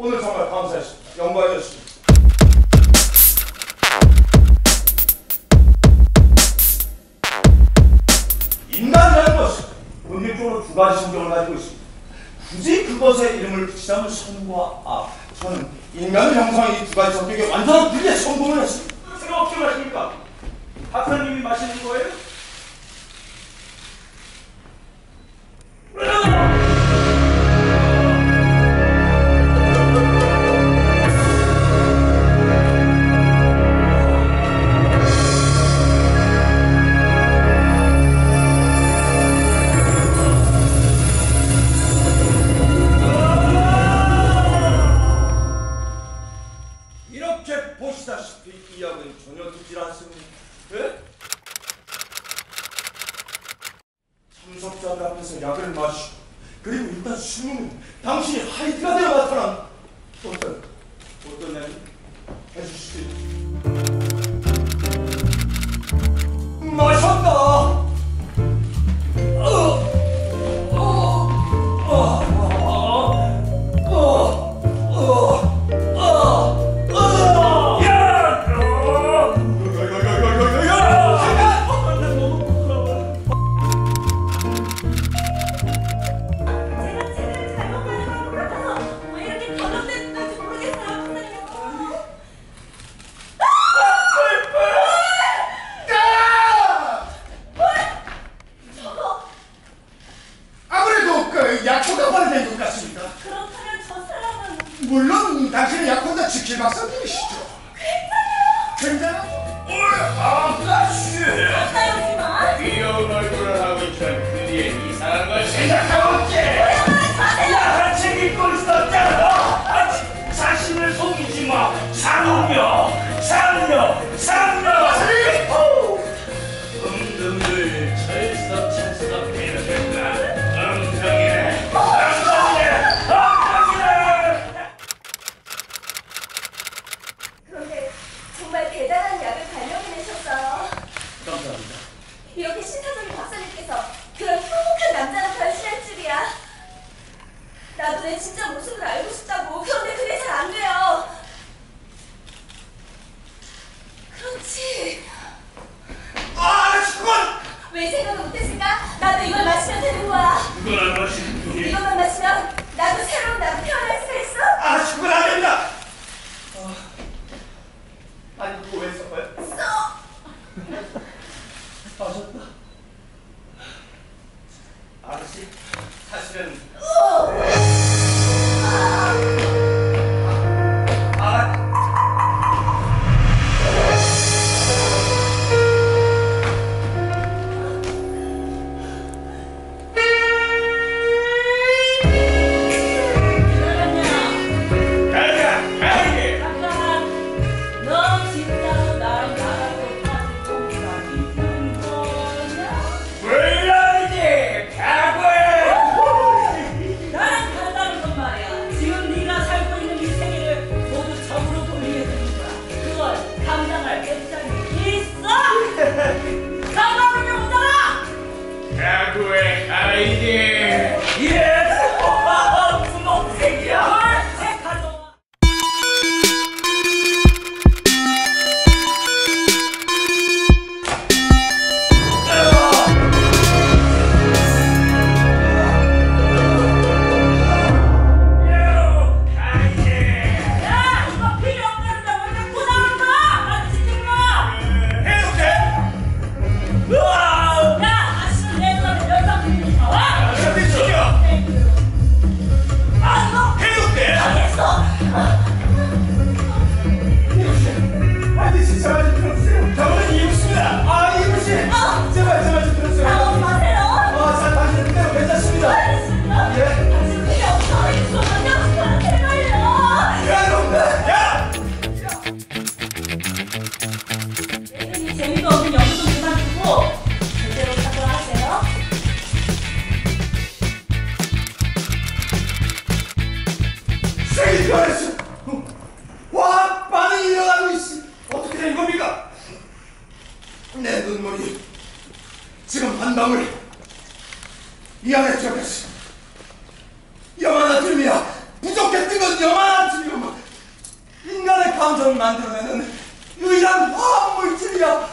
오늘 정말 감사했습니다. 영광이었습니다. 인간이라는 것은 본질적으로 두 가지 성격을 가지고 있습니다. 굳이 그것에 이름을 붙이자면 선과 악. 저는 인간의 형성이 두 가지 성격이 완전한 분리에 성공을 했습니다. 생각 어떻게 마십니까? 박사님이 마시는 거예요? 참석자들 앞에서 약을 마시고 그리고 일단 숨으면 당신이 하이드가 되어 나타난 어떤 어떤 약이 해주시죠. 마셨 지킬 박사님이시죠. 아가씨. 가까이 오지 마. 귀여운 얼굴을 하고 있던 그의 이상한 걸 생각하고 있지. 야, 책 읽고 있었잖아. 아, 자- 자신을 속이지 마. 장 이렇게 신사적인 박사님께서 그런 행복한 남자로 변신할 줄이야. 나도 내 진짜 모습을 알고 싶다고. 그런데 그게 잘 안 돼요. 그렇지. 아, 그건 왜 생각을 못했을까? 나도 이걸 마시면 되는 거야. 그걸 안 마시는 분이 이것만 마시면 나도 새로운 나로 태어날 수가 있어. 아, 그건 안 됩니다. 아, 아니, 그거 왜 써봐요? 써. 아셨다. 아저씨, 사실은 각오 만들어내는 유일한 화학 물질이야.